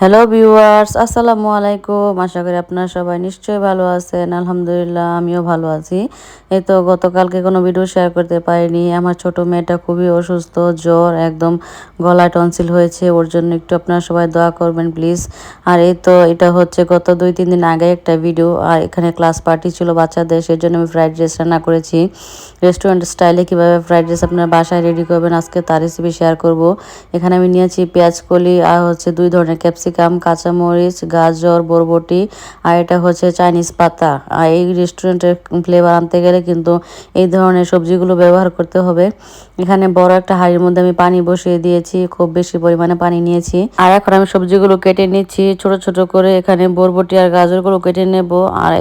Hello viewers আসসালামু আলাইকুম আশা করি আপনারা সবাই নিশ্চয়ই ভালো আছেন। আলহামদুলিল্লাহ, আমিও ভালো আছি। এই তো গতকালকে কোনো ভিডিও শেয়ার করতে পারিনি। আমার ছোট মেয়েটা খুবই অসুস্থ, জ্বর একদম গলা টনসিল হয়েছে। ওর জন্য একটু আপনারা সবাই দোয়া করবেন প্লিজ আর এই তো এটা হচ্ছে গত দুই, তিন দিন আগে একটা ভিডিও আর এখানে ক্লাস পার্টি ছিল বাচ্চাদের সেই জন্য আমি ফ্রাইড রাইস রান্না করেছি। রেস্টুরেন্ট স্টাইলে কীভাবে ফ্রাইড রাইস আপনার বাসায় রেডি করবেন, আজকে তার রেসিপি শেয়ার করব। এখানে আমি নিয়েছি পেঁয়াজ কলি আর হচ্ছে দুই ধরনের ক্যাপসিকাম, কাঁচামরিচ, গাজর, বরবটি আর এটা হচ্ছে চাইনিজ পাতা। আর এই রেস্টুরেন্টের ফ্লেভার আনতে গেলে কিন্তু এই ধরনের সবজিগুলো ব্যবহার করতে হবে। এখানে বড় একটা হাঁড়ির মধ্যে আমি পানি বসিয়ে দিয়েছি, খুব বেশি পরিমাণে পানি নিয়েছি। আর এখন আমি সবজিগুলো কেটে নিচ্ছি, ছোট ছোট করে এখানে বরবটি আর গাজরগুলো কেটে নেব। আর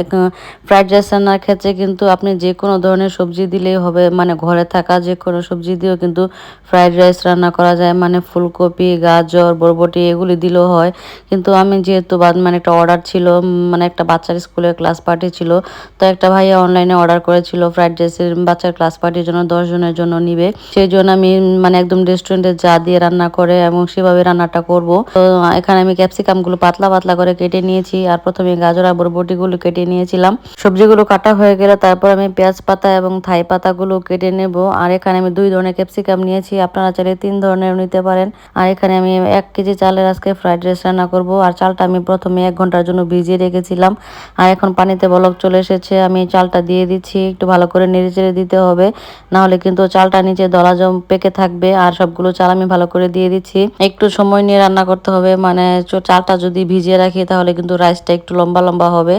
ফ্রাইড রাইস রান্নার ক্ষেত্রে কিন্তু আপনি যে কোনো ধরনের সবজি দিলেই হবে মানে ঘরে থাকা যে কোনো সবজি দিয়েও কিন্তু ফ্রাইড রাইস রান্না করা যায়। মানে ফুলকপি, গাজর, বরবটি এগুলি দিলেও হয়। কিন্তু আমি যেহেতু মানে একটা অর্ডার ছিল মানে একটা বাচ্চার স্কুলের ক্লাস পার্টি ছিল, তো একটা ভাইয়া অনলাইনে অর্ডার করেছিল ফ্রাইড রাইসের বাচ্চার ক্লাস পার্টির জন্য, দশ জনের জন্য নিবে। সেই জন্য আমি মানে একদম রেস্টুরেন্টে যা দিয়ে রান্না করে এবং সেভাবে রান্নাটা করব। তো এখানে আমি ক্যাপসিকামগুলো পাতলা পাতলা করে কেটে নিয়েছি, আর প্রথমে গাজর আর বরবটিগুলো কেটে নিয়েছিলাম। সবজিগুলো কাটা হয়ে গেলে তারপর আমি পেঁয়াজ পাতা এবং থাই পাতাগুলো কেটে নেব। আর এখানে আমি দুই ধরনের ক্যাপসিকাম নিয়েছি, আপনারা চাইলে তিন ধরনের নিতে পারেন। আর এখানে আমি এক কেজি চালের আজকে ফ্রাইড রাইস রান্না করব। আর চালটা আমি প্রথমে এক ঘণ্টার জন্য ভিজিয়ে রেখেছিলাম। আর এখন পানিতে বলক চলে এসেছে। আমি চালটা দিয়ে দিচ্ছি। একটু ভালো করে নেড়ে দিতে হবে। নাহলে কিন্তু চালটা নিচে দলা জম পেকে থাকবে। আর সবগুলো চাল আমি ভালো করে দিয়ে দিচ্ছি। একটু সময় নিয়ে রান্না করতে হবে। মানে চালটা যদি ভিজিয়ে রাখি, তাহলে কিন্তু রাইসটা একটু লম্বা লম্বা হবে।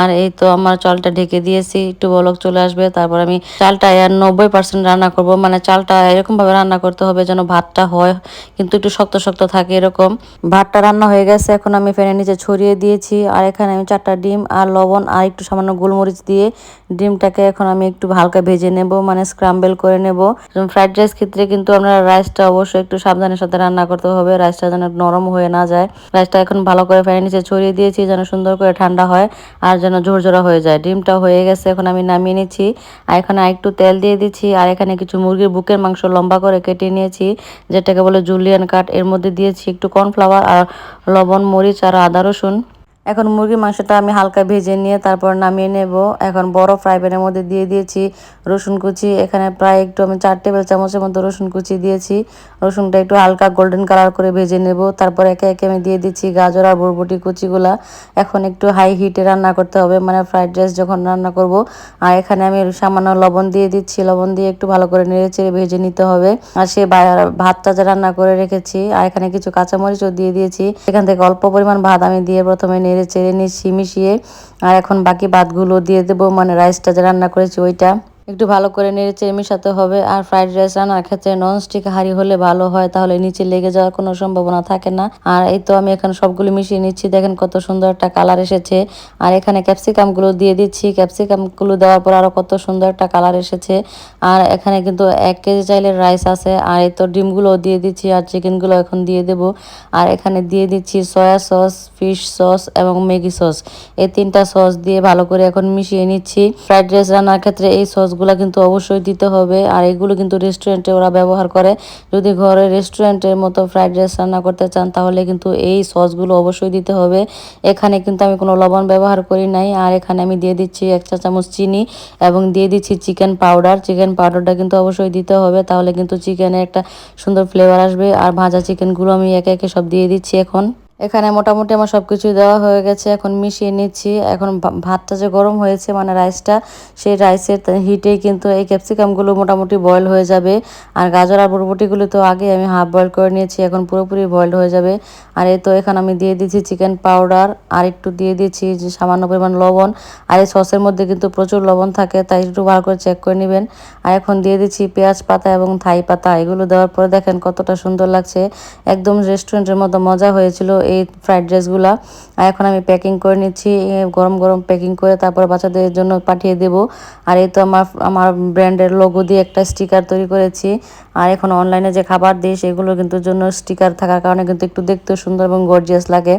আর এই তো আমার চালটা ঢেকে দিয়েছি। একটু বলক চলে আসবে। তারপর আমি চালটা নব্বই পার্সেন্ট রান্না করব। মানে চালটা এরকমভাবে রান্না করতে হবে যেন ভাতটা হয়। কিন্তু একটু শক্ত শক্ত থাকে এরকম। ভাতটা রান্না হয়ে গেছে। এখন আমি ফ্যানের নিচে ছড়িয়ে দিয়েছি। আর এখানে আমি চারটা ডিম আর লবণ আর একটু সামান্য গোলমরিচ দিয়ে ডিমটাকে এখন আমি একটু হালকা ভেজে নেব মানে স্ক্রাম্বেল করে নেব। ফ্রাইড রাইস ক্ষেত্রে কিন্তু আমরা রাইসটা অবশ্যই একটু সাবধানের সাথে রান্না করতে হবে রাইসটা যেন নরম হয়ে না যায়। রাইসটা এখন ভালো করে ফ্যানের নিচে ছড়িয়ে দিয়েছি, যেন সুন্দর করে ঠান্ডা হয় আর যেন ঝোরঝোরা হয়ে যায়। ডিমটা হয়ে গেছে, এখন আমি নামিয়ে নিচ্ছি। আর এখানে একটু তেল দিয়ে দিচ্ছি, আর এখানে কিছু মুরগির বুকের মাংস লম্বা করে কেটে নিয়েছি, যেটাকে বলে জুলিয়ান কাট এর মধ্যে দিয়েছি একটু কর্নফ্লাওয়ার আর লবণ, মরিচ আর আদা, রসুন। এখন মুরগির মাংসটা আমি হালকা ভেজে নিয়ে তারপর নামিয়ে নেব। এখন বড় ফ্রাই প্যানের মধ্যে দিয়ে দিয়েছি রসুন কুচি। এখানে প্রায় একটু আমি চার টেবিল চামচের মতো রসুন কুচি দিয়েছি। রসুনটা একটু হালকা গোল্ডেন কালার করে ভেজে নেব। তারপর একে একে আমি দিয়ে দিচ্ছি গাজর আর বরবটি কুচিগুলা। এখন একটু হাই হিটে রান্না করতে হবে মানে ফ্রাইড রাইস যখন রান্না করব। আর এখানে আমি সামান্য লবণ দিয়ে দিচ্ছি। লবণ দিয়ে একটু ভালো করে নেড়ে চেড়ে ভেজে নিতে হবে। আর সে ভাতটা যে রান্না করে রেখেছি, আর এখানে কিছু কাঁচামরিচও দিয়ে দিয়েছি। এখান থেকে অল্প পরিমাণ ভাত আমি দিয়ে প্রথমে নেড়ে চেড়ে নিচ্ছি, মিশিয়ে। আর এখন বাকি ভাতগুলো দিয়ে দেবো। মানে রাইসটা যে রান্না করেছি, ওইটা। একটু ভালো করে নেড়ে চেড়ে মেশাতে হবে। আর ফ্রাইড রাইস রান্নার ক্ষেত্রে নন স্টিক হাঁড়ি হলে ভালো হয়, তাহলে নিচে লেগে যাওয়ার কোনো সম্ভাবনা থাকে না। আর এই তো আমি এখানে সবগুলো মিশিয়ে নিচ্ছি, দেখেন কত সুন্দর একটা কালার এসেছে। আর এখানে ক্যাপসিকামগুলো দিয়ে দিচ্ছি ক্যাপসিকামগুলো দেওয়ার পর আরও কত সুন্দর একটা কালার এসেছে। আর এখানে কিন্তু এক কেজি চাইলের রাইস আছে, আর এই তো ডিমগুলো দিয়ে দিচ্ছি আর চিকেনগুলো এখন দিয়ে দেব। আর এখানে দিয়ে দিচ্ছি সয়া সস ফিশ সস এবং ম্যাগি সস এই তিনটা সস দিয়ে ভালো করে এখন মিশিয়ে নিচ্ছি। ফ্রাইড রাইস রান্নার ক্ষেত্রে এই সস সসগুলো কিন্তু অবশ্যই দিতে হবে। আর এগুলো কিন্তু রেস্টুরেন্টে ওরা ব্যবহার করে। যদি ঘরে রেস্টুরেন্টের মতো ফ্রাইড রাইস রান্না করতে চান, তাহলে কিন্তু এই সসগুলো অবশ্যই দিতে হবে। এখানে কিন্তু আমি কোনো লবণ ব্যবহার করি নাই। আর এখানে আমি দিয়ে দিচ্ছি এক চা চামচ চিনি এবং দিয়ে দিচ্ছি চিকেন পাউডার চিকেন পাউডারটা কিন্তু অবশ্যই দিতে হবে। তাহলে কিন্তু চিকেনে একটা সুন্দর ফ্লেভার আসবে। আর ভাজা চিকেনগুলো আমি একে একে সব দিয়ে দিচ্ছি এখন। এখানে মোটামুটি আমার সব কিছু দেওয়া হয়ে গেছে, এখন মিশিয়ে নিচ্ছি। এখন ভাতটা যে গরম হয়েছে মানে রাইসটা, সেই রাইসের হিটেই কিন্তু এই ক্যাপসিকামগুলো মোটামুটি বয়েল হয়ে যাবে। আর গাজর আর বরবটিগুলো তো আগে আমি হাফ বয়েল করে নিয়েছি, এখন পুরোপুরি বয়েল হয়ে যাবে। আর এই তো এখানে আমি দিয়ে দিচ্ছি চিকেন পাউডার আর একটু দিয়ে দিচ্ছি যে সামান্য পরিমাণ লবণ। আর এই সসের মধ্যে কিন্তু প্রচুর লবণ থাকে, তাই একটু ভালো করে চেক করে নেবেন। আর এখন দিয়ে দিচ্ছি পেঁয়াজ পাতা এবং থাই পাতা, এগুলো দেওয়ার পরে দেখেন কতটা সুন্দর লাগছে। একদম রেস্টুরেন্টের মতো মজা হয়েছিল এই ফ্রাইড রাইসগুলো আর এখন আমি প্যাকিং করে নিচ্ছি গরম গরম প্যাকিং করে তারপর বাচ্চাদের জন্য পাঠিয়ে দেব। আর এই তো আমার আমার ব্র্যান্ডের লোগো দিয়ে একটা স্টিকার তৈরি করেছি। আর এখন অনলাইনে যে খাবার দিই, সেগুলো কিন্তু জন্য স্টিকার থাকার কারণে কিন্তু একটু দেখতে সুন্দর এবং গর্জিয়াস লাগে।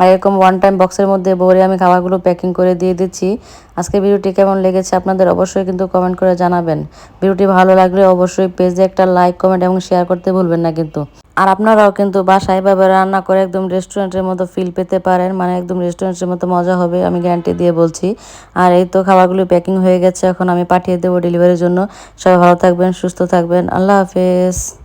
আর এরকম ওয়ান টাইম বক্সের মধ্যে ভরে আমি খাবারগুলো প্যাকিং করে দিয়ে দিচ্ছি। আজকে ভিডিওটি কেমন লেগেছে আপনাদের অবশ্যই কিন্তু কমেন্ট করে জানাবেন। ভিডিওটি ভালো লাগলে অবশ্যই পেজে একটা লাইক কমেন্ট এবং শেয়ার করতে ভুলবেন না কিন্তু। আর আপনারাও কিন্তু বাসায় এভাবে রান্না করে একদম রেস্টুরেন্টের মতো ফিল পেতে পারেন। মানে একদম রেস্টুরেন্টের মতো মজা হবে, আমি গ্যারান্টি দিয়ে বলছি। আর এই তো খাবারগুলো প্যাকিং হয়ে গেছে, এখন আমি পাঠিয়ে দেবো ডেলিভারির জন্য। সবাই ভালো থাকবেন, সুস্থ থাকবেন। আল্লাহ হাফেজ।